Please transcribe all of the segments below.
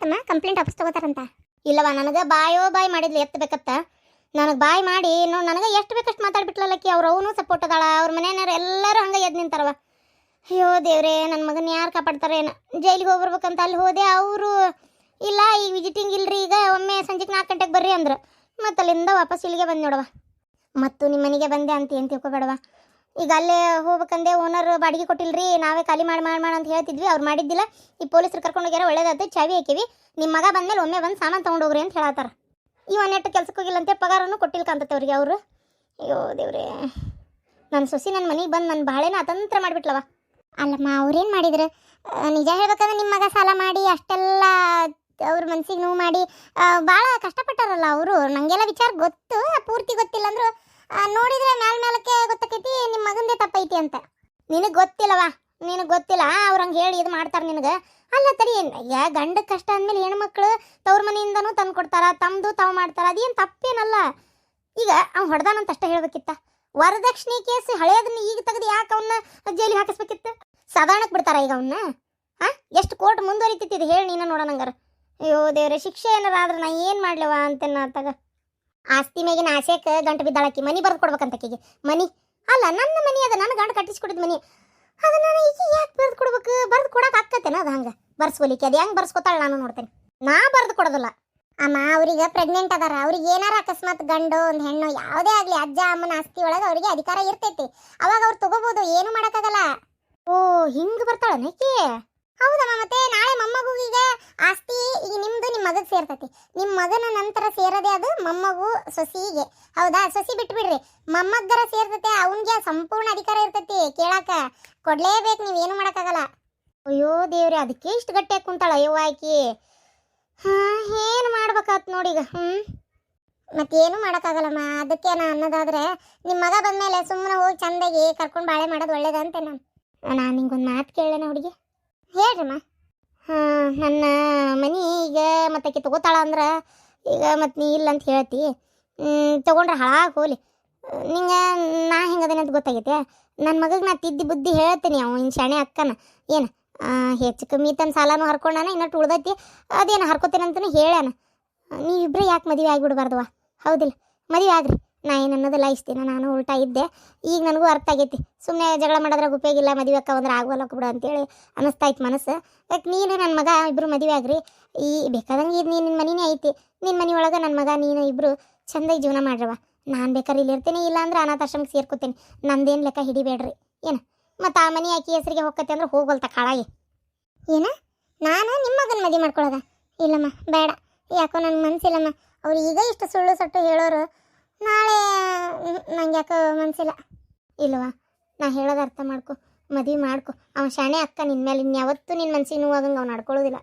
ಏನಾಯ್ತಮ್ಮ complaint office ತಗೋತಾರಂತ. ಇಲ್ಲವ ನನಗೆ ಬಾಯೋ ಬಾಯ್ ಮಾಡಿದ್ಲು ಎತ್ತಬೇಕತ್ತ ನನಗೆ ಬಾಯ್ ಮಾಡಿ ನೋಡಿ ನನಗೆ ಎಷ್ಟು ಬೇಕಷ್ಟು ಮಾತಾಡ್ಬಿಟ್ಲಲ್ಲಕ್ಕಿ ಅವ್ರ ಅವನು ಸಪೋರ್ಟ್ ಅದಾಳ, ಅವ್ರ ಮನೆಯವ್ರು ಎಲ್ಲರೂ ಹಂಗೆ ಎದ್ದು ನಿಂತಾರವ ಅಯ್ಯೋ ದೇವ್ರೆ ನನ್ನ ಮಗನ ಯಾರು ಕಾಪಾಡ್ತಾರೆ? ಏನೋ ಜೈಲಿಗೆ ಹೋಗ್ಬರ್ಬೇಕಂತ ಅಲ್ಲಿ ಹೋದೆ ಅವರು. ಇಲ್ಲ ಈಗ ವಿಸಿಟಿಂಗ್ ಇಲ್ರಿ, ಈಗ ಒಮ್ಮೆ ಸಂಜೆಗೆ ನಾಲ್ಕು ಗಂಟೆಗೆ ಬರ್ರಿ ಅಂದ್ರು. ಮತ್ತೆ ಅಲ್ಲಿಂದ ವಾಪಸ್ ಇಲ್ಲಿಗೆ ಬಂದು ನೋಡವ ಮತ್ತು ನಿಮ್ಮ ಮನೆಗೆ ಬಂದೆ ಅಂತ, ಏನು ತಿಳ್ಕೊಬೇಡವ ಈಗ ಅಲ್ಲೇ ಹೋಗ್ಬೇಕಂದೆ ಓನರ್ ಬಾಡಿಗೆ ಕೊಟ್ಟಿಲ್ರಿ, ನಾವೇ ಖಾಲಿ ಮಾಡಿ ಮಾಡಿ ಮಾಡಿ ಅಂತ ಹೇಳ್ತಿದ್ವಿ. ಅವ್ರು ಮಾಡಿದ್ದಿಲ್ಲ. ಈ ಪೊಲೀಸರು ಕರ್ಕೊಂಡು ಹೋಗ್ಯಾರ, ಒಳ್ಳೇದಾಯ್ತು, ಚಾವಿ ಹಾಕಿವಿ. ನಿಮ್ಮ ಮಗ ಬಂದ್ಮೇಲೆ ಒಮ್ಮೆ ಬಂದು ಸಾಮಾನು ತೊಗೊಂಡು ಹೋಗ್ರಿ ಅಂತ ಹೇಳತ್ತಾರ. ಇವ ನೆಟ್ಟು ಕೆಲ್ಸಕ್ಕೆ ಹೋಗಿಲ್ಲಂತೆ ಪಗಾರನು ಕೊಟ್ಟಿಲ್ಲ ಕಾಂತತೆ ಅವ್ರಿಗೆ ಅವರು. ಅಯ್ಯೋ ದೇವ್ರೆ. ನನ್ನ ಸೊಸಿ ನನ್ನ ಮನೆಗೆ ಬಂದು ನನ್ನ ಬಾಳೆನ ಅತಂತ್ರ ಮಾಡಿಬಿಟ್ಲವ. ಅಲ್ಲಮ್ಮ, ಅವ್ರೇನು ಮಾಡಿದ್ರು? ನಿಜ ಹೇಳ್ಬೇಕಂದ್ರೆ ನಿಮ್ಮ ಮಗ ಸಾಲ ಮಾಡಿ, ಅಷ್ಟೆಲ್ಲ ಅವ್ರ ಮನ್ಸಿಗೆ ನೋವು ಮಾಡಿ ಭಾಳ ಕಷ್ಟಪಟ್ಟಾರಲ್ಲ ಅವರು. ನನಗೆಲ್ಲ ವಿಚಾರ ಗೊತ್ತು, ಪೂರ್ತಿ ಗೊತ್ತಿಲ್ಲ ಅಂದ್ರು ಅಂತ. ನಿನಗೆ ಗೊತ್ತಿಲ್ಲವಾ? ನಿನಗೆ ಗೊತ್ತಿಲ್ಲ? ಅವ್ರು ಹಂಗೆ ಹೇಳಿ ಇದು ಮಾಡ್ತಾರೆ ನಿನಗೆ. ಅಲ್ಲ ತಡಿ, ಯಾ ಗಂಡ ಕಷ್ಟ ಅಂದಮೇಲೆ ಹೆಣ್ಮಕ್ಳು ತವ್ರ ಮನೆಯಿಂದನೂ ತಂದು ಕೊಡ್ತಾರ ತಮ್ಮದು ತಾವು ಮಾಡ್ತಾರ, ಅದೇನು ತಪ್ಪೇನಲ್ಲ. ಈಗ ಅವ್ನು ಹೊಡೆದಾನಂತ ಅಷ್ಟೇ ಹೇಳ್ಬೇಕಿತ್ತ. ವರದಕ್ಷಿಣೆ ಕೇಸ್ ಹಳೆಯದನ್ನ ಈಗ ತೆಗೆದು ಯಾಕೆ ಅವನ್ನ ಜೈಲಿಗೆ ಹಾಕಿಸ್ಬೇಕಿತ್ತು? ಸಾಧಾರಣಕ್ಕೆ ಬಿಡ್ತಾರ ಈಗ ಅವನ್ನ ಹಾ ಎಷ್ಟು ಕೋರ್ಟ್ ಮುಂದುವರಿತೈತಿ ಇದು ಹೇಳಿ ನೀನು ನೋಡೋಣ ಅಯ್ಯೋ ದೇವ್ರೆ, ಶಿಕ್ಷೆ ಏನಾರ ಆದ್ರೆ ನಾ ಏನು ಮಾಡ್ಲವ ಅಂತ ಆತಾಗ. ಆಸ್ತಿ ಮೇಗಿನ ಆಸೆಕ್ಕೆ ಗಂಟು ಬಿದ್ದಾಳಕಿ, ಮನಿ ಬರ್ದು ಕೊಡ್ಬೇಕಂತಕಿಗೆ ಮನಿ ಅಲ್ಲ, ನನ್ನ ಮನೆ ಅದ, ನನ್ನ ಗಂಡ ಕಟ್ಟಿಸ್ಕೊಡಿದ ಮನೆ. ಅದು ನಾನು ಈಗ ಯಾಕೆ ಬರೆದು ಕೊಡ್ಬೇಕು? ಬರೆದು ಕೊಡಕ್ಕೆ ಆಕ್ಕತ್ತೇನ ಅದು ಹಂಗೆ. ಬರ್ಸ್ಕೊಲಿಕ್ಕೆ, ಅದು ಹೆಂಗೆ ಬರ್ಸ್ಕೊತಾಳ ನಾನು ನೋಡ್ತೇನೆ. ನಾ ಬರೆದು ಕೊಡೋದಿಲ್ಲ. ಅಮ್ಮ, ಅವ್ರಿಗೆ ಪ್ರೆಗ್ನೆಂಟ್ ಅದಾರ. ಅವ್ರಿಗೆ ಏನಾರ ಅಕಸ್ಮಾತ್ ಗಂಡು, ಒಂದು ಹೆಣ್ಣು, ಯಾವುದೇ ಆಗಲಿ, ಅಜ್ಜ, ಅಮ್ಮನ ಆಸ್ತಿ ಒಳಗೆ ಅವರಿಗೆ ಅಧಿಕಾರ ಇರ್ತೈತಿ. ಅವಾಗ ಅವ್ರು ತಗೋಬೋದು, ಏನು ಮಾಡೋಕ್ಕಾಗಲ್ಲ. ಓ, ಹಿಂಗೆ ಬರ್ತಾಳ ನಕಿ ಹೌದಮ್ಮ ಮತ್ತೆ ನಾಳೆ ಮೊಮ್ಮಗುಗೆ ಆಸ್ತಿ, ಈಗ ನಿಮ್ದು ನಿಮ್ಮ ಮಗಗೆ ಸೇರ್ತತಿ. ನಿಮ್ಮ ಮಗನ ನಂತರ ಸೇರದೆ ಅದು ಮೊಮ್ಮಗು ಸೊಸಿಗೆ. ಹೌದಾ? ಸೊಸಿ ಬಿಟ್ಬಿಡ್ರಿ. ಮೊಮ್ಮಗ್ಗರ ಸೇರ್ತೈತೆ, ಅವನಿಗೆ ಸಂಪೂರ್ಣ ಅಧಿಕಾರ ಇರ್ತತಿ. ಕೇಳಾಕ ಕೊಡ್ಲೇಬೇಕು, ನೀವು ಏನು ಮಾಡೋಕ್ಕಾಗಲ್ಲ. ಅಯ್ಯೋ ದೇವ್ರಿ, ಅದಕ್ಕೆ ಇಷ್ಟು ಗಟ್ಟಿಯಾಗಿ ಕುಂತಾಳ ಅಯ್ಯೋ ಆಕಿ. ಹಾ, ಏನು ಮಾಡ್ಬೇಕಾತ್ ಈಗ ಹ್ಞೂ ಮತ್ತೇನು ಮಾಡೋಕ್ಕಾಗಲ್ಲಮ್ಮ ಅದಕ್ಕೆ ನಾ ಅನ್ನೋದಾದ್ರೆ ನಿಮ್ಮ ಮಗ ಬಂದಮೇಲೆ ಸುಮ್ಮನೆ ಹೋಗಿ ಚಂದಾಗಿ ಕರ್ಕೊಂಡು ಬಾಳೆ ಮಾಡೋದು ಒಳ್ಳೇದಂತೆ ನಾನು. ನಾನು ನಿಂಗೊಂದು ಮಾತು ಕೇಳೇನ ಹುಡುಗಿ. ಹೇಳ್ರಮ್ಮ. ಹಾಂ, ನನ್ನ ಮನೆ ಈಗ ಮತ್ತಾಕಿ ತಗೋತಾಳ ಅಂದ್ರೆ ಈಗ ಮತ್ತೆ ನೀ ಇಲ್ಲ ಅಂತ ಹೇಳ್ತಿ. ತೊಗೊಂಡ್ರೆ ಹಾಳಾಗಿ ಹೋಲಿ ನಿಂಗೆ ನಾ ಹೆಂಗದೇನೆ ಅಂತ ಗೊತ್ತಾಗೈತೆ. ನನ್ನ ಮಗಗೆ ನಾ ತಿದ್ದಿ ಬುದ್ಧಿ ಹೇಳ್ತೀನಿ ಅವ ಇನ್ನು ಶಾಣೆ ಅಕ್ಕನ. ಏನು ಹೆಚ್ಚು ಕಮ್ಮಿ ತನ್ನ ಸಾಲನೂ ಹರ್ಕೊಂಡಾನ ಇನ್ನಟ್ಟು ಉಳ್ದೈತಿ, ಅದೇನು ಹರ್ಕೋತೇನೆ ಅಂತಲೂ ಹೇಳ್ಯಾನ. ನೀವಿಬ್ಬರೇ ಯಾಕೆ ಮದುವೆ ಆಗಿಬಿಡ್ಬಾರ್ದವ ಹೌದಿಲ್ಲ. ಮದುವೆ ಆಗ್ರಿ. ನಾ ಏನು ಅನ್ನೋದಿಲ್ಲ ನಾನು ಉಲ್ಟಾ ಇದ್ದೆ. ಈಗ ನನಗೂ ಅರ್ಥ ಆಗೈತಿ. ಸುಮ್ಮನೆ ಜಗಳ ಮಾಡೋದ್ರಾಗ ಉಪಯೋಗಿಲ್ಲ, ಮದುವೆ ಅಕ್ಕ ಅಂದ್ರೆ ಆಗೋಲ್ಲ ಬಿಡು ಅಂತೇಳಿ ಅನ್ನಿಸ್ತಾಯ್ತು ಮನಸ್ಸು. ಯಾಕೆ ನೀನು ನನ್ನ ಮಗ ಇಬ್ಬರು ಮದುವೆ ಆಗ್ರಿ. ಈ ಬೇಕಾದಂಗೆ ಇದು ನಿನ್ನ ಮನೆಯೇ ಐತಿ. ನಿನ್ನ ಮನೆ ಒಳಗೆ ನನ್ನ ಮಗ, ನೀನು ಇಬ್ಬರು ಚಂದಾಗಿ ಜೀವನ ಮಾಡ್ರವ ನಾನು ಬೇಕಾದ್ರೆ ಇಲ್ಲಿ ಇರ್ತೀನಿ, ಇಲ್ಲ ಅಂದ್ರೆ ಅನಾಥಾಶ್ರಮಕ್ಕೆ ಸೇರ್ಕೊತೀನಿ. ನಂದೇನು ಲೆಕ್ಕ ಹಿಡಿಬೇಡ್ರಿ. ಏನು? ಮತ್ತು ಆ ಮನೆ ಆಕಿ ಹೆಸರಿಗೆ ಹೋಗತ್ತೆ ಅಂದ್ರೆ ಹೋಗೋಲ್ತ ಕಾಳಾಗಿ. ಏನ? ನಾನು ನಿಮ್ಮ ಮಗನ ಮದುವೆ ಮಾಡ್ಕೊಳ್ಳೋದ ಇಲ್ಲಮ್ಮ, ಬೇಡ. ಯಾಕೋ ನನ್ನ ಮನಸ್ಸಿಲ್ಲಮ್ಮ ಅವ್ರು ಈಗ ಇಷ್ಟು ಸುಳ್ಳು ಸಟ್ಟು ಹೇಳೋರು ನಾಳೆ ನಂಗೆ ಯಾಕೋ ಮನಸ್ಸಿಲ್ಲ ಇಲ್ವಾ? ನಾ ಹೇಳೋದು ಅರ್ಥ ಮಾಡ್ಕೊ, ಮದುವೆ ಮಾಡ್ಕೊ. ಅವ ಶಾಣೆ ಅಕ್ಕ ನಿನ್ನ ಮೇಲೆ ಇನ್ಯಾವತ್ತೂ ನಿನ್ನ ಮನ್ಸಿಗೆ ನೋವಾಗಂಗೆ ಅವ್ನು ನಡ್ಕೊಳ್ಳೋದಿಲ್ಲ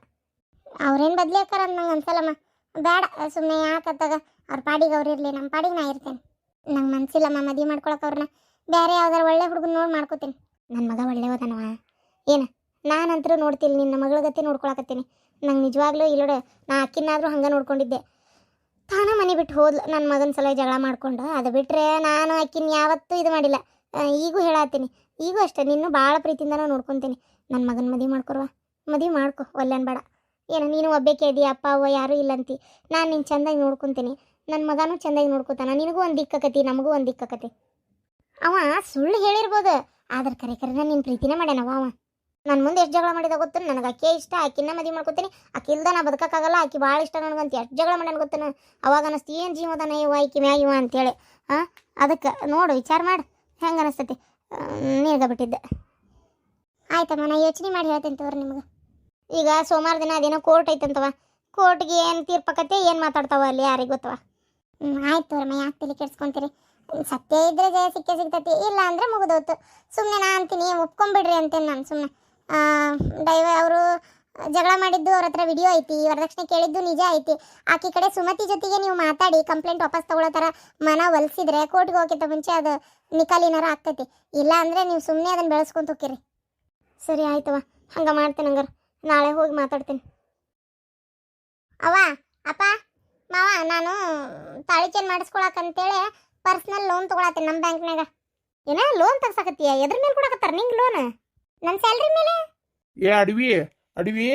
ಅವ್ರೇನು ಬದ್ಲಿ ಹಾಕಾರ ನಂಗೆ ಅನ್ಸಲ್ಲಮ್ಮ. ಬೇಡ ಸುಮ್ಮನೆ ಯಾಕತ್ತಾಗ ಅವ್ರ ಪಾಡಿಗೆ ಅವ್ರು ಇರ್ಲಿ ನಮ್ಮ ಪಾಡಿಗೆ ನಾ ಇರ್ತೇನೆ. ನಂಗೆ ಮನ್ಸಿಲ್ಲಮ್ಮ ಮದುವೆ ಮಾಡ್ಕೊಳಕ್ಕೆ ಅವ್ರನ್ನ ಬೇರೆ ಯಾವ್ದಾರು ಒಳ್ಳೆ ಹುಡುಗನ ನೋಡಿ ಮಾಡ್ಕೋತೀನಿ. ನನ್ನ ಮಗ ಒಳ್ಳೆಯವದನವ ಏನು? ನಾನಂತರೂ ನೋಡ್ತಿಲ್ಲ ನಿನ್ನ ಮಗಳ ಗತಿ ನೋಡ್ಕೊಳಕತ್ತೀನಿ. ನಂಗೆ ನಿಜವಾಗ್ಲೂ ಇಲ್ಲೋಡೆ, ನಾ ಅಕ್ಕಿನಾದರೂ ಹಂಗೆ ನೋಡ್ಕೊಂಡಿದ್ದೆ. ತಾನ ಮನೆ ಬಿಟ್ಟು ಹೋದ್ಲು. ನನ್ನ ಮಗನ ಸಲ ಜಗಳ ಮಾಡ್ಕೊಂಡು. ಅದು ಬಿಟ್ಟರೆ ನಾನು ಆಕಿನ ಯಾವತ್ತೂ ಇದು ಮಾಡಿಲ್ಲ. ಈಗೂ ಹೇಳತ್ತೀನಿ ಈಗೂ ಅಷ್ಟೇ. ನಿನ್ನೂ ಭಾಳ ಪ್ರೀತಿಯಿಂದನೂ ನೋಡ್ಕೊತೀನಿ. ನನ್ನ ಮಗನ ಮದುವೆ ಮಾಡ್ಕೊರುವ. ಮದುವೆ ಮಾಡ್ಕೊ. ಒಲ್ಲೆನ್ ಬೇಡ. ಏನು, ನೀನು ಒಬ್ಬಕ್ಕೆ ಇದ್ದೀಯ ಅಪ್ಪ, ಅವ್ವ ಯಾರೂ ಇಲ್ಲಂತಿ. ನಾನು ನಿನ್ನ ಚಂದಾಗಿ ನೋಡ್ಕೊತೀನಿ. ನನ್ನ ಮಗನೂ ಚಂದಾಗಿ ನೋಡ್ಕೊತಾನ. ನಿನಗೂ ಒಂದು ದಿಕ್ಕಕತಿ, ನಮಗೂ ಒಂದು ದಿಕ್ಕಕತಿ. ಅವ ಸುಳ್ಳು ಹೇಳಿರ್ಬೋದು. ಆದ್ರೆ ಕರೆ ಕರೆ ನಾನು ನಿನ್ನ ಪ್ರೀತಿನೇ ಮಾಡ್ಯಾನವ ಅವ. ನನ್ನ ಮುಂದೆ ಎಷ್ಟು ಜಗಳ ಮಾಡಿದ ಗೊತ್ತು ನನಗೆ ಅಕ್ಕಿ ಇಷ್ಟ ಆಕಿನ ಮದುವೆ ಮಾಡ್ಕೊತೀನಿ. ಆಕಿ ಇಲ್ದ ನಾ ಬದುಕಕ್ಕಾಗಲ್ಲ, ಆಕಿ ಭಾಳ ಇಷ್ಟ ನನಗಂತ ಎಷ್ಟು ಜಗಳ ಮಾಡ್ಯಾನ ಗೊತ್ತನ? ಅವಾಗ ಅನಸ್ತು, ಏನು ಜೀವದಾನ ಇವ ಆಕಿ ಮ್ಯಾಗ ಇವ ಅಂತೇಳಿ. ಹಾಂ ಅದಕ್ಕೆ ನೋಡು, ವಿಚಾರ ಮಾಡಿ. ಹೆಂಗೆ ಅನಿಸ್ತೈತಿ? ನೀರ್ಗ ಬಿಟ್ಟಿದ್ದೆ. ಆಯ್ತಮ್ಮ, ನಾ ಯೋಚನೆ ಮಾಡಿ ಹೇಳ್ತೇನೆ ತೋರಿ ನಿಮ್ಗೆ. ಈಗ ಸೋಮವಾರ ದಿನ ಅದೇನೋ ಕೋರ್ಟ್ ಐತಂತವ. ಕೋರ್ಟ್ಗೆ ಏನು ತೀರ್ಪಕತ್ತೆ ಏನು ಮಾತಾಡ್ತಾವ ಅಲ್ಲಿ ಯಾರಿಗೆ ಗೊತ್ತವ? ಹ್ಞೂ ಆಯ್ತು ತೋರಮ್ಮ ಯಾಕೆ ತಲೆ ಕೆಡ್ಸ್ಕೊಂತೀರಿ? ಸತ್ಯ ಇದ್ರೆ ಜಯ ಸಿಕ್ಕೇ ಸಿಗ್ತತಿ. ಇಲ್ಲ ಅಂದ್ರೆ ಮುಗಿದೋತು ಸುಮ್ಮನೆ ನಾ ಅಂತೀನಿ, ಒಪ್ಕೊಂಬಿಡ್ರಿ ಅಂತೇನು ನಾನು ಸುಮ್ಮನೆ ದೈವ ಅವರು ಜಗಳ ಮಾಡಿದ್ದು ಅವ್ರ ಹತ್ರ ವಿಡಿಯೋ ಐತಿ, ವರದಕ್ಷಿಣೆ ಕೇಳಿದ್ದು ನಿಜ ಐತಿ. ಆಕಿ ಕಡೆ ಸುಮತಿ ಜೊತೆಗೆ ನೀವು ಮಾತಾಡಿ ಕಂಪ್ಲೇಂಟ್ ವಾಪಸ್ ತಗೊಳ್ಳೋ ಥರ ಮನ ಒಲಿಸಿದ್ರೆ ಕೋರ್ಟ್ಗೆ ಹೋಗಿದ್ದ ಮುಂಚೆ ಅದು ನಿಕಾಲಿನಾರ ಆಗ್ತೈತಿ. ಇಲ್ಲ ಅಂದರೆ ನೀವು ಸುಮ್ಮನೆ ಅದನ್ನು ಬೆಳೆಸ್ಕೊಂತ ಹೋಗಿರಿ ಸರಿ ಆಯ್ತವ ಹಂಗೆ ಮಾಡ್ತೀನಿ ಹಂಗಾರೆ. ನಾಳೆ ಹೋಗಿ ಮಾತಾಡ್ತೀನಿ. ಅವ ಅಪ್ಪ, ಮಾವ, ನಾನು ತಾಳಿ ಚೇನ್ ಮಾಡಿಸ್ಕೊಳಕಂತೇಳಿ ಪರ್ಸ್ನಲ್ ಲೋನ್ ತೊಗೊಳತ್ತೀನಿ ನಮ್ಮ ಬ್ಯಾಂಕ್ನಾಗ ಏನ ಲೋನ್ ತಗ್ಸಕತ್ತೀಯ? ಎದ್ರ ಮೇಲೆ ಕೊಡಕತ್ತಾರ ನಿಂಗೆ ಲೋನ್ ನನ್ನ ಸ್ಯಾಲ್ರಿ ಮೇಲೆ? ಏ ಅಡವಿ ಅಡವಿ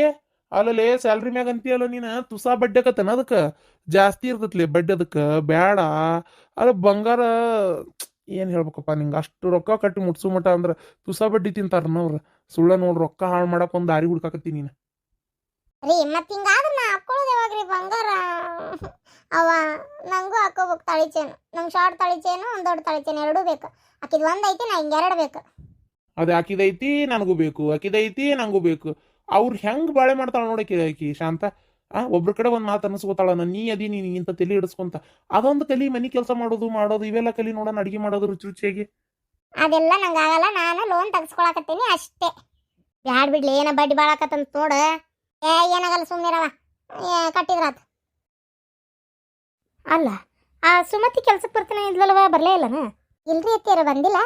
ಅಲ್ಲಲೇ ಸ್ಯಾಲ್ರಿ ಮ್ಯಾಗ ಅಂತೀಯಲ್ಲ ನೀನು ತುಸಾ ಬಡ್ಡಿ ಆಕತ್ತನ ಅದಕ್ಕೆ? ಜಾಸ್ತಿ ಇರ್ತತ್ಲಿ ಬಡ್ಡಿ ಅದಕ್ಕೆ ಬೇಡ ಅಲ್ಲ ಬಂಗಾರ ಏನು ಹೇಳ್ಬೇಕಪ್ಪ ನಿಂಗೆ? ಅಷ್ಟು ರೊಕ್ಕ ಕಟ್ಟಿ ಮುಟ್ಸು ಮಟ ಅಂದ್ರ ತುಸಾ ಬಡ್ಡಿ ತಿಂತಾರ ಅವ್ರು. ಸುಳ್ಳ ನೋಡ್ ರೊಕ್ಕ ಹಾಳು ಮಾಡಕ್ ಒಂದ್ ದಾರಿ ಹುಡ್ಕಾಕತ್ತಿ ನೀನು. ರೀ ಮತ್ತೆ ಹಿಂಗಾದ್ರೆ ನಾ ಹಾಕೊಳ್ಳೋದು ರೀ ಬಂಗಾರ? ಅವ ನಂಗೂ ಹಾಕೋಬೇಕು ತಾಳಿ ಚೇನು ನಂಗೆ ಶಾರ್ಟ್ ತಾಳಿ ಚೇನು ಒಂದು ದೊಡ್ಡ ತಾಳಿ ಚೇನು ಎರಡೂ ಬೇಕು. ಆಕಿದ್ ಒಂದ್ ಐತಿ ನಾ ಹಿಂಗೆ ಎರಡು ಬೇಕು. ಅದ್ ಆಕಿದೈತಿ ನನಗೂ ಬೇಕು ಆಕಿದೈತಿ ನನಗೂ ಬೇಕು. ಅವ್ರು ಹೆಂಗ್ ಬಾಳೆ ಮಾಡ್ತಾಳ ನೋಡಿ ಆಕಿ ಶಾಂತ. ಆ, ಒಬ್ರ ಕಡೆ ಒಂದು ಮಾತು ಅನಿಸ್ಕೋತಾಳ ನೀ ಅದಿ ನೀನು ಇಂತ ತಲೆ ಹಿಡಿಸ್ಕೊಂತ. ಅದೊಂದು ಕಲಿ ಮನೆ ಕೆಲಸ ಮಾಡೋದು ಮಾಡೋದು, ಇವೆಲ್ಲ ಕಲಿ ನೋಡೋಣ ಅಡಿಗೆ ಮಾಡೋದು ರುಚಿ ರುಚಿಯಾಗಿ. ಅದೆಲ್ಲ ಆಗಲ್ಲ, ನಾನು ಲೋನ್ ತೆಗೆಸ್ಕೊಳಕತ್ತೀನಿ ಅಷ್ಟೇ. ಬ್ಯಾಡ್ ಬಿಡ್ಲಿ, ಏನ ಬಡ್ಡಿ ಬಾಳಕತ್ತಂತ ನೋಡ. ಏ, ಏನಾಗಲ್ಲ ಸುಮ್ಮನಿರವ ಕಟ್ಟಿದ್ರಾತ ಅಲ್ಲ, ಆ ಸುಮತಿ ಕೆಲ್ಸಕ್ಕೆ ಬರ್ತಾನೆ ಇದ್ಲಲ್ವ ಬರಲೇ ಇಲ್ಲನ? ಇಲ್ರಿ ಅತ್ತಿಯರ, ಬಂದಿಲ್ಲ?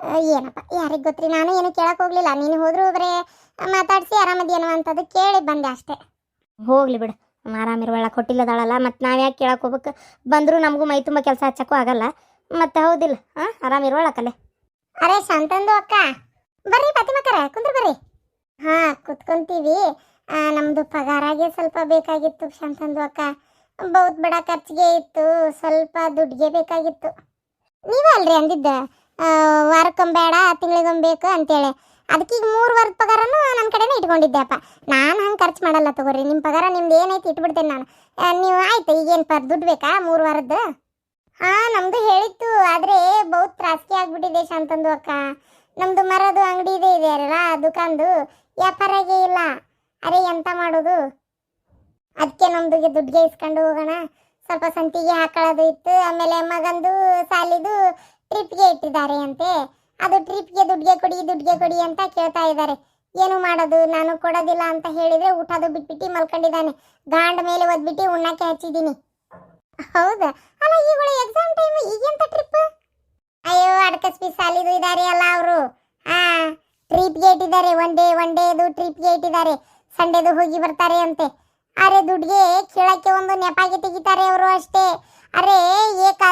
ಏನಪ್ಪ ಯಾರಿಗೆ ಗೊತ್ತ್ರಿ? ನಾನು ಏನು ಕೇಳಕ್ ಹೋಗ್ಲಿಲ್ಲ. ನೀನು ಹೋದ್ರು ಬರೇ ಮಾತಾಡ್ಸಿ ಆರಾಮದೇನು ಅಂತದು ಕೇಳಿ ಬಂದೆ ಅಷ್ಟೇ. ಹೋಗ್ಲಿ ಬಿಡು. ಆರಾಮಿರುವಳ ಕೊಟ್ಟಿಲ್ಲದಾಳಲ್ಲ. ಮತ್ತು ನಾವು ಯಾಕೆ ಕೇಳಕ್ ಹೋಗ್ಬೇಕು? ಬಂದರೂ ನಮಗೂ ಮೈ ತುಂಬ ಕೆಲಸ ಹಚ್ಚಕ್ಕೂ ಆಗಲ್ಲ. ಮತ್ತೆ ಹೌದಿಲ್ಲ ಹಾಂ ಆರಾಮಿರುವಳ ಕಲೆ? ಅರೆ ಶಾಂತಂದು ಅಕ್ಕ. ಬರ್ರಿ ಫಾತಿಮಕ್ಕರ ಕುಂದ್ರ ಬರ್ರಿ. ಹಾ ಕುತ್ಕೊಂತೀವಿ. ನಮ್ಮದು ನಮ್ದು ಪಗಾರಾಗೆ ಸ್ವಲ್ಪ ಬೇಕಾಗಿತ್ತು ಶಾಂತಂದು ಅಕ್ಕ. ಬಹುತ್ ಬಡ ಖರ್ಚಿಗೆ ಇತ್ತು ಸ್ವಲ್ಪ ದುಡ್ಡಿಗೆ ಬೇಕಾಗಿತ್ತು. ನೀವೇ ಅಲ್ರಿ ಅಂದಿದ್ದ? ವಾರಕ್ಕೊಮ್ಮೆ ಬೇಡ, ತಿಂಗಳಿಗೊಮ್ಮೆ ಬೇಕು ಅಂತೇಳಿ. ಅದಕ್ಕೆ ಈಗ ಮೂರು ವರ್ಷ ಪಗಾರನು ನನ್ನ ಕಡೆನೇ ಇಟ್ಕೊಂಡಿದ್ದೆಪ್ಪ ನಾನು ಹಂಗೆ ಖರ್ಚು ಮಾಡಲ್ಲ ತಗೋರಿ ನಿಮ್ಮ ಪಗಾರ ನಿಮ್ದು ಏನೈತಿ ಇಟ್ಬಿಡ್ತೇನೆ ನಾನು. ನೀವು ಆಯ್ತು, ಈಗೇನು ಪರ್ ದುಡ್ಡು ಬೇಕಾ ಮೂರು ವಾರದ್ದು? ಹಾ ನಮ್ದು ಹೇಳಿತ್ತು, ಆದರೆ ಬಹುತ್ ತ್ರಾಸಿಗೆ ಆಗ್ಬಿಟ್ಟಿದೆ ಶಾಂತಂದು ಅಕ್ಕ. ನಮ್ಮದು ಮರದು ಅಂಗಡಿ ಇದೆ ಇದೆ ಅಲ್ಲ ದುಕಾನ್ದು. ವ್ಯಾಪಾರಾಗೆ ಇಲ್ಲ. ಅರೆ, ಎಂತ ಮಾಡೋದು? ಅದಕ್ಕೆ ನಮ್ದು ದುಡ್ಡಿಗೆ ಇಸ್ಕೊಂಡು ಹೋಗೋಣ. ಸ್ವಲ್ಪ ಸಂತಿಗೆ ಹಾಕೊಳ್ಳೋದು ಇತ್ತು, ಆಮೇಲೆ ಮಗಂದು ಸಾಲಿದು ಟ್ರಿಪ್ಗೆ ಇಟ್ಟಿದ್ದಾರೆ ಅಂತೆ. ಅದು ಟ್ರಿಪ್ಗೆ ದುಡ್ಡಿಗೆ ಕೊಡಿ ದುಡ್ಡಿಗೆ ಕೊಡಿ ಅಂತ ಕೇಳ್ತಾ ಇದ್ದಾರೆ. ಏನು ಮಾಡೋದು? ನಾನು ಕೊಡೋದಿಲ್ಲ ಅಂತ ಹೇಳಿದ್ರೆ ಊಟದು ಬಿಟ್ಬಿಟ್ಟು ಮಲ್ಕೊಂಡಿದ್ದಾನೆ. ಗಾಂಡ್ ಮೇಲೆ ಒದ್ಬಿಟ್ಟು ಉಣ್ಣಕ್ಕೆ ಹಚ್ಚಿದ್ದೀನಿ. ಹೌದಾ? ಅಲ್ಲ ಈಗಳ ಎಕ್ಸಾಮ್ ಟೈಮ್ ಈಗೆಂತ ಟ್ರಿಪ್ ಅಯ್ಯೋ ಅಡ್ಕಸ್ಬಿ ಸಾಲಿದು ಇದ್ದಾರೆ ಅಲ್ಲ ಅವರು. ಹಾ ಟ್ರಿಪ್ಗೆ ಇಟ್ಟಿದ್ದಾರೆ. ಒನ್ ಡೇ ಒನ್ ಡೇದು ಟ್ರಿಪ್ಗೆ ಇಟ್ಟಿದ್ದಾರೆ. ಸಂಡೇದು ಹೋಗಿ ಬರ್ತಾರೆ ಅಂತೆ. ಅರೆ, ದುಡ್ಗೆ ಕೇಳಕ್ಕೆ ಒಂದು ನೆಪಾಗಿ ತೆಗಿತಾರೆ ಅವರು ಅಷ್ಟೇ. ಅರೆ ಏಕ್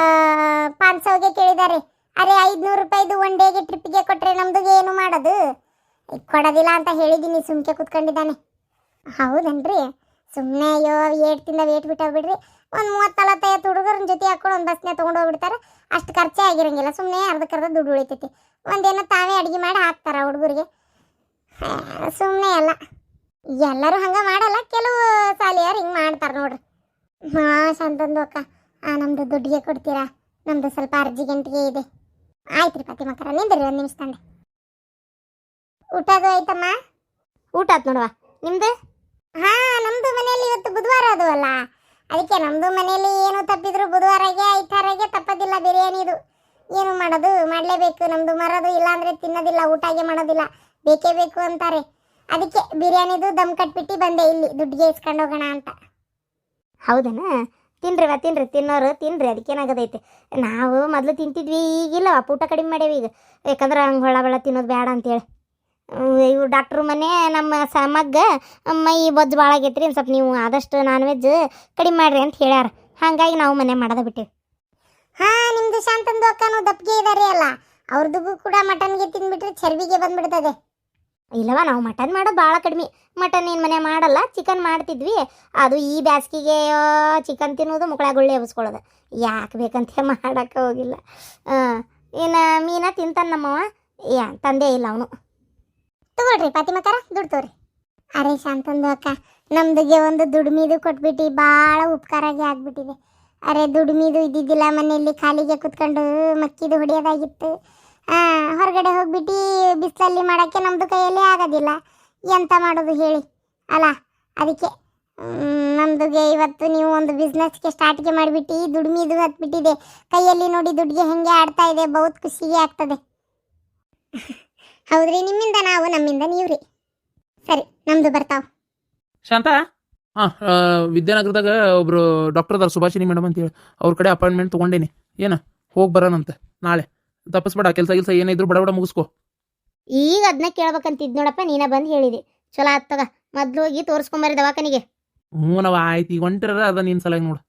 ಆದ್ಮಿಗೆ ಸೌಗೆ ಕೇಳಿದ್ದಾರೆ ಅರೆ, ಐದುನೂರು ರೂಪಾಯಿದು ಒನ್ ಡೇಗೆ ಟ್ರಿಪ್ಗೆ ಕೊಟ್ಟರೆ ನಮ್ದು ಏನು ಮಾಡೋದು? ಕೊಡೋದಿಲ್ಲ ಅಂತ ಹೇಳಿದ್ದೀನಿ ಸುಮ್ಕೆ ಕುತ್ಕೊಂಡಿದ್ದಾನೆ. ಹೌದನ್ರಿ? ಸುಮ್ಮನೆ ಅಯ್ಯೋ ಏಟ್ತಿಂದ ವೇಟ್ ಬಿಟ್ಟಾವ್ ಬಿಡ್ರಿ ಒಂದು ಮೂವತ್ತು ನಲವತ್ತೈವತ್ತು ಹುಡುಗರ ಜೊತೆ ಹಾಕೊಂಡು ಒಂದು ಬಸ್ನೇ ತೊಗೊಂಡು ಹೋಗ್ಬಿಡ್ತಾರೆ. ಅಷ್ಟು ಖರ್ಚೇ ಆಗಿರಂಗಿಲ್ಲ ಸುಮ್ಮನೆ ಅರ್ಧಕ್ಕರ್ಧ ದುಡ್ಡು ಉಳಿತೈತಿ. ಒಂದೇನೋ ತಾವೇ ಅಡುಗೆ ಮಾಡಿ ಹಾಕ್ತಾರೆ ಹುಡುಗರಿಗೆ. ಸುಮ್ಮನೆ ಅಲ್ಲ ಎಲ್ಲರೂ ಹಂಗೆ ಮಾಡಲ್ಲ, ಕೆಲವು ಸಾಲಿಯವ್ರು ಹಿಂಗೆ ಮಾಡ್ತಾರೆ ನೋಡ್ರಿ. ಹಾಂ ಶಾಂತಂದು ಅಕ್ಕ. ಆ, ನಮ್ದು ದುಡ್ಡಿಗೆ ಕೊಡ್ತೀರಾ? ನಮ್ದು ಸ್ವಲ್ಪ ಅರ್ಜೆಂಟಿಗೆ ಇದೆ. ಆಯ್ತು ರೀ ಫಾತಿಮಕ್ಕರ ನಿಂದ್ರಿ ಒಂದು ನಿಮಿಷ ತಂದೆ. ಊಟದು ಆಯ್ತಮ್ಮ? ಊಟ ಆಯ್ತು ನೋಡುವ. ನಿಮ್ದು? ಹಾ ನಮ್ದು ಮನೆಯಲ್ಲಿ ಇವತ್ತು ಬುಧವಾರ ಅದು ಅಲ್ಲ. ಅದಕ್ಕೆ ನಮ್ದು ಮನೆಯಲ್ಲಿ ಏನು ತಪ್ಪಿದ್ರು ಬುಧವಾರಗೆ ಐತಾರಾಗೆ ತಪ್ಪದಿಲ್ಲ ಬಿರಿಯಾನಿದು ಏನು ಮಾಡೋದು ಮಾಡಲೇಬೇಕು. ನಮ್ದು ಮರೋದು ಇಲ್ಲಾಂದ್ರೆ ತಿನ್ನೋದಿಲ್ಲ ಊಟಗೆ ಮಾಡೋದಿಲ್ಲ. ಬೇಕೇ ಬೇಕು ಅಂತಾರೆ. ಅದಕ್ಕೆ ಬಿರಿಯಾನಿದು ದಮ್ ಕಟ್ಬಿಟ್ಟು ಬಂದೆ ಇಲ್ಲಿ ದುಡ್ಡಿಗೆ ಇಸ್ಕೊಂಡು ಹೋಗೋಣ ಅಂತ. ಹೌದನ? ತಿನ್ರಿ ಮತ್ತೆ ತಿನ್ರಿ, ತಿನ್ನೋರು ತಿನ್ರಿ, ಅದಕ್ಕೇನಾಗದೈತೆ. ನಾವು ಮೊದಲು ತಿಂತಿದ್ವಿ, ಈಗಿಲ್ಲ ಊಟ ಕಡಿಮೆ ಮಾಡೇವಿ ಈಗ. ಯಾಕಂದ್ರೆ ಹಂಗೆ ಹೊಳ ಬೆಳ ತಿನ್ನೋದು ಬೇಡ ಅಂತೇಳಿ. ಇವು ಡಾಕ್ಟ್ರ್ ಮನೆ ನಮ್ಮ ಸಮಗ್ಗ ಮೈ ಬೊಜ್ಜು ಭಾಳ ಆಗೈತ್ರಿ ಒಂದು ಸ್ವಲ್ಪ ನೀವು ಆದಷ್ಟು ನಾನ್ ವೆಜ್ ಕಡಿಮೆ ಮಾಡ್ರಿ ಅಂತ ಹೇಳ್ಯಾರ. ಹಾಗಾಗಿ ನಾವು ಮನೆ ಮಾಡದ ಬಿಟ್ಟಿವಿ. ಹಾ, ನಿಮ್ದು ಶಾಂತಂದು ಅಕ್ಕನೂ ದಪ್ಪಿಗೆ ಇದಾರೆ ಅಲ್ಲ. ಅವ್ರದ್ದು ಕೂಡ ಮಟನ್ಗೆ ತಿಂದ್ಬಿಟ್ರೆ ಚರ್ಬಿಗೆ ಬಂದ್ಬಿಡ್ತದೆ. ಇಲ್ಲವ, ನಾವು ಮಟನ್ ಮಾಡೋದು ಭಾಳ ಕಡಿಮೆ. ಮಟನ್ ಏನು ಮನೆ ಮಾಡಲ್ಲ ಚಿಕನ್ ಮಾಡ್ತಿದ್ವಿ. ಅದು ಈ ಬ್ಯಾಸ್ಗಿಗೆ ಚಿಕನ್ ತಿನ್ನೋದು ಮುಕ್ಕಳಾಗುಳ್ಳಿ ಎಬ್ಸ್ಕೊಳ್ಳೋದು ಯಾಕೆ ಬೇಕಂತ ಮಾಡೋಕ್ಕೆ ಹೋಗಿಲ್ಲ. ಇನ್ನು ಮೀನ ತಿಂತಾನೆ ನಮ್ಮವ ಯಾ ತಂದೆ ಇಲ್ಲ ಅವನು. ತಗೊಳ್ರಿ ಫಾತಿಮಕ್ಕರ ದುಡ್ಡು ತೋರಿ. ಅರೆ ಶಾಂತಂದು ಅಕ್ಕ, ನಮ್ದಿಗೆ ಒಂದು ದುಡ್ಮಿದು ಕೊಟ್ಬಿಟ್ಟು ಭಾಳ ಉಪಕಾರಾಗಿ ಆಗ್ಬಿಟ್ಟಿದೆ. ಅರೆ ದುಡ್ಮಿದು ಇದ್ದಿದ್ದಿಲ್ಲ, ಮನೆಯಲ್ಲಿ ಖಾಲಿಗೆ ಕುತ್ಕೊಂಡು ಮಕ್ಕಿದು ಹೊಡೆಯೋದಾಗಿತ್ತು. ಹೊರಗಡೆ ಹೋಗ್ಬಿಟ್ಟು ಬಿಸಿಲಲ್ಲಿ ಮಾಡೋಕ್ಕೆ ನಮ್ಮದು ಕೈಯಲ್ಲಿ ಆಗೋದಿಲ್ಲ. ಎಂತ ಮಾಡೋದು ಹೇಳಿ. ಅಲ್ಲ ಅದಕ್ಕೆ ನಮ್ದುಗೆ ಇವತ್ತು ನೀವು ಒಂದು ಬಿಸ್ನೆಸ್ಗೆ ಸ್ಟಾರ್ಟ್ಗೆ ಮಾಡಿಬಿಟ್ಟು ಇದು ಹತ್ಬಿಟ್ಟಿದೆ. ಕೈಯಲ್ಲಿ ನೋಡಿ ದುಡ್ಡಿಗೆ ಹೆಂಗೆ ಆಡ್ತಾ ಇದೆ, ಬಹುತ್ ಖುಷಿಗೆ ಆಗ್ತದೆ. ಹೌದ್ರಿ, ನಿಮ್ಮಿಂದ ನಾವು, ನಮ್ಮಿಂದ ನೀವ್ರಿ. ಸರಿ, ನಮ್ದು ಬರ್ತಾವ. ಶಾಂತ? ಹಾಂ ವಿದ್ಯಾನಗರದಾಗ ಒಬ್ರು ಡಾಕ್ಟರ್ ಅದಾರ ಸುಭಾಷಿನಿ ಮೇಡಮ್ ಅಂತೇಳಿ. ಅವ್ರ ಕಡೆ ಅಪಾಯಿಂಟ್ಮೆಂಟ್ ತೊಗೊಂಡೇನಿ. ಏನ, ಹೋಗಿ ಬರೋಣಂತೆ, ನಾಳೆ. ತಪ್ಪಿಸ್ಬೇಡ ಕೆಲಸ ಕೆಲಸ ಏನಿದ್ರು ಬಡ ಬಡ ಮುಗಿಸ್ಕೋ. ಈಗ ಅದನ್ನ ಕೇಳ್ಬೇಕಂತಿದ್ ನೋಡಪ್ಪ ನೀನ ಬಂದು ಹೇಳಿದೆ. ಚಲೋ ಆತ್ತಗ ಮೊದ್ಲು ಹೋಗಿ ತೋರಿಸ್ಕೊಂಬರಿ ದವಾಖಾನಿಗೆ. ಹ್ಞೂ ನಾವು ಆಯ್ತು ಈಗ ಹೊಂಟಿರ ಅದ ನಿನ್ನ ಸಲ ನೋಡು.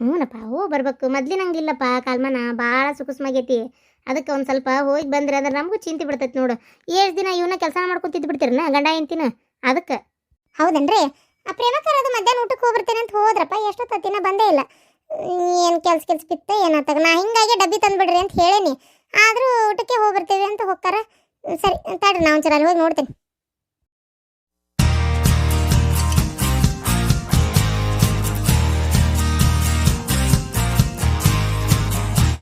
ಹ್ಞೂನಪ್ಪ ಹೋ ಬರ್ಬೇಕು ಮೊದ್ಲಿನಂಗಿಲ್ಲಪ್ಪ ಕಾಲ್ಮನ ಭಾಳ ಸುಖಸ್ಮಾಗೈತಿ ಅದಕ್ಕೆ ಒಂದು ಸ್ವಲ್ಪ ಹೋಗಿ ಬಂದ್ರೆ ಅಂದ್ರೆ ನಮಗೂ ಚಿಂತೆ ಬಿಡ್ತೈತಿ ನೋಡು. ಎಷ್ಟು ದಿನ ಇವನ್ನ ಕೆಲಸ ಮಾಡ್ಕೊಂತಿದ್ದು ಬಿಡ್ತೀರನ ಗಂಡ ಹೆಂತಿನ ಅದಕ್ಕೆ. ಹೌದನ್ರಿ? ಆ ಪ್ರೇಮಕರ ಅದು ಮಧ್ಯಾಹ್ನ ಊಟಕ್ಕೆ ಹೋಗ್ಬರ್ತೇನೆ ಅಂತ ಹೋದ್ರಪ್ಪ ಎಷ್ಟೊತ್ತಿನ ಬಂದೇ ಇಲ್ಲ. ಏನು ಕೆಲ್ಸ ಕೆಲ್ಸ ಬಿತ್ತ ಏನಾತಾಗ? ನಾ ಹಿಂಗಾಗಿ ಡಬ್ಬಿ ತಂದ್ಬಿಡ್ರಿ ಅಂತ ಹೇಳೇನಿ. ಆದರೂ ಊಟಕ್ಕೆ ಹೋಗ್ಬರ್ತೇವೆ ಅಂತ ಹೋಗ್ತಾರೆ. ಸರಿ ತಡ್ರಿ ನಾವು ಒಂಚೂರು ಅಲ್ಲಿ ಹೋಗಿ ನೋಡ್ತೇನೆ.